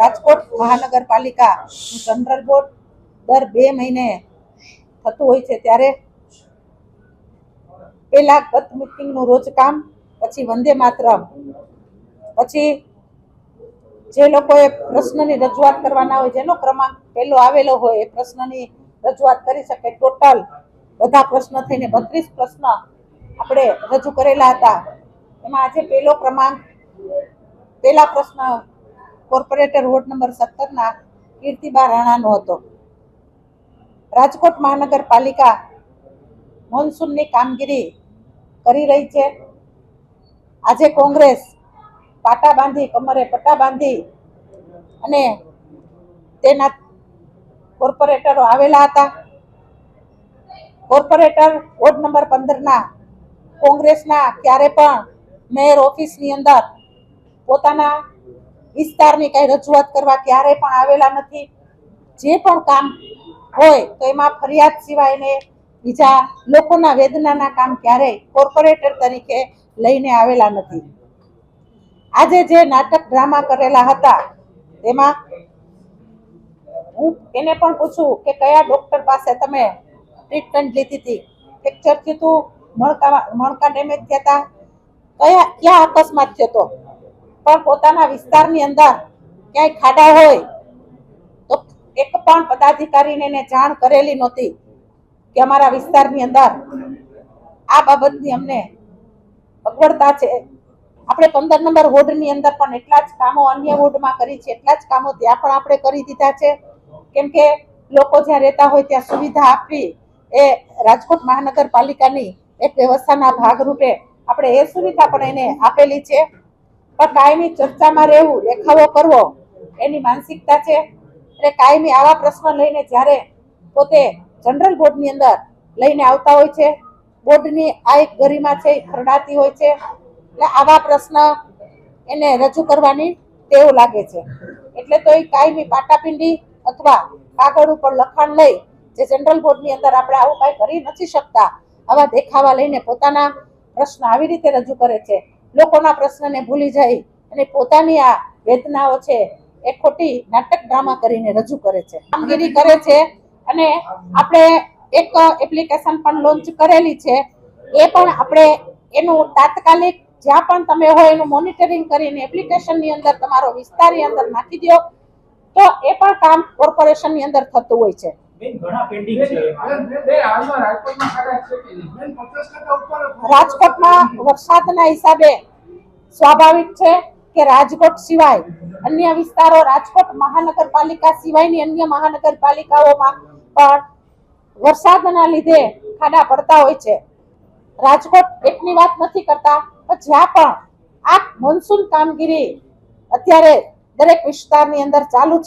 રાજકોટ મહાનગરપાલિકા general board દર બે મહિને થતું હોય છે ત્યારે પેલા ગત મિટિંગનું રોજ કામ, પછી વંદે માતરમ. પછી જે લોકોએ પ્રશ્નની રજૂઆત કરવાના હોય, જેનો ક્રમાંક પહેલો આવેલો હોય, એ પ્રશ્નની રજૂઆત કરી શકે. ટોટલ બધા પ્રશ્ન થઈને બત્રીસ પ્રશ્ન આપણે રજૂ કરેલા હતા. એમાં આજે પહેલો ક્રમાંક પહેલા પ્રશ્ન કોર્પોરેટર વોર્ડ નંબર સત્તરના કીર્તિબા રાણાનો હતો. રાજકોટ મહાનગરપાલિકા મોન્સૂનની કામગીરી કરી રહી છે. આજે કોંગ્રેસ પાટા બાંધી કમરે પટ્ટા બાંધી અને તેના કોર્પોરેટરો આવેલા હતા. કોર્પોરેટર વોર્ડ નંબર પંદરના કોંગ્રેસના ક્યારે પણ મેયર ઓફિસની અંદર પોતાના વિસ્તારની કઈ રજૂઆત કરવા ક્યારે પણ આવેલા નથી. જે પણ કામ હોય તો એમાં ફરિયાદ સિવાયને બીજા લોકોના વેદનાના કામ ક્યારેય કોર્પોરેટર તરીકે લઈને આવેલા નથી. આજે જે નાટક ડ્રામા કરેલા હતા, તેમાં હું એને પણ પૂછું કે કયા ડોક્ટર પાસે તમે ટ્રીટમેન્ટ લીધી હતી? ફ્રેક્ચર થયું હતું મણકા મણકા ડેમેજ થયા હતા કયા, ક્યાં અકસ્માત થયો હતો પણ પોતાના વિસ્તારની અંદર ક્યાંય ખાડા હોય, તો એક પણ પદાધિકારીને એને જાણ કરેલી નહોતી કે અમારા વિસ્તારની અંદર આ બાબતની અમને અગવડતા છે. આપણે પંદર નંબર વોર્ડની અંદર પણ એટલા જ કામો અન્ય વોર્ડમાં કરી છે, એટલા જ કામો ત્યાં પણ આપણે કરી દીધા છે. કેમ કે લોકો જ્યાં રહેતા હોય ત્યાં સુવિધા આપવી એ રાજકોટ મહાનગરપાલિકાની એક વ્યવસ્થાના ભાગરૂપે આપણે એ સુવિધા પણ એને આપેલી છે. પણ કાયમી ચર્ચામાં રહેવું, દેખાવો કરવો, એની માનસિકતા છે. એટલે કાયમી આવા પ્રશ્ન લઈને જ્યારે પોતે જનરલ બોર્ડની અંદર લઈને આવતા હોય છે, બોર્ડની આ એક ગરિમા છે ખરડાતી હોય છે. એટલે આવા પ્રશ્ન એને રજૂ કરવાની ટેવ લાગે છે. એટલે તો એ કાયમી પાટાપિંડી અથવા કાગળ ઉપર લખાણ લઈ જે જનરલ બોર્ડની અંદર આપણે આવું કાંઈ કરી નથી શકતા, આવા દેખાવા લઈને પોતાના પ્રશ્ન આવી રીતે રજૂ કરે છે. લોકોના પ્રશ્નને ભૂલી જાય અને પોતાની આ વેદનાઓ છે એ ખોટી નાટક ડ્રામા કરીને રજૂ કરે છે. કામગીરી કરે છે અને આપણે એક એપ્લિકેશન પણ લોન્ચ કરેલી છે. એ પણ આપણે એનું તાત્કાલિક જ્યાં પણ તમે હોય એનું મોનિટરિંગ કરીને એપ્લિકેશનની અંદર તમારો વિસ્તારની અંદર નાખી દો. તો એ પણ કામ કોર્પોરેશનની અંદર થતું હોય છે. બેન ઘણા પેન્ડિંગ છે. રાજકોટમાં વરસાદના હિસાબે સ્વાભાવિક છે કે રાજકોટ સિવાય અન્ય વિસ્તારો રાજકોટ મહાનગરપાલિકા સિવાયની અન્ય મહાનગરપાલિકાઓમાં પણ વરસાદના લીધે ખાડા પડતા હોય છે. રાજકોટ એકની વાત નથી કરતા પણ જ્યાં પણ આ મોન્સૂન કામગીરી અત્યારે દરેક વિસ્તારની અંદર ચાલુ છે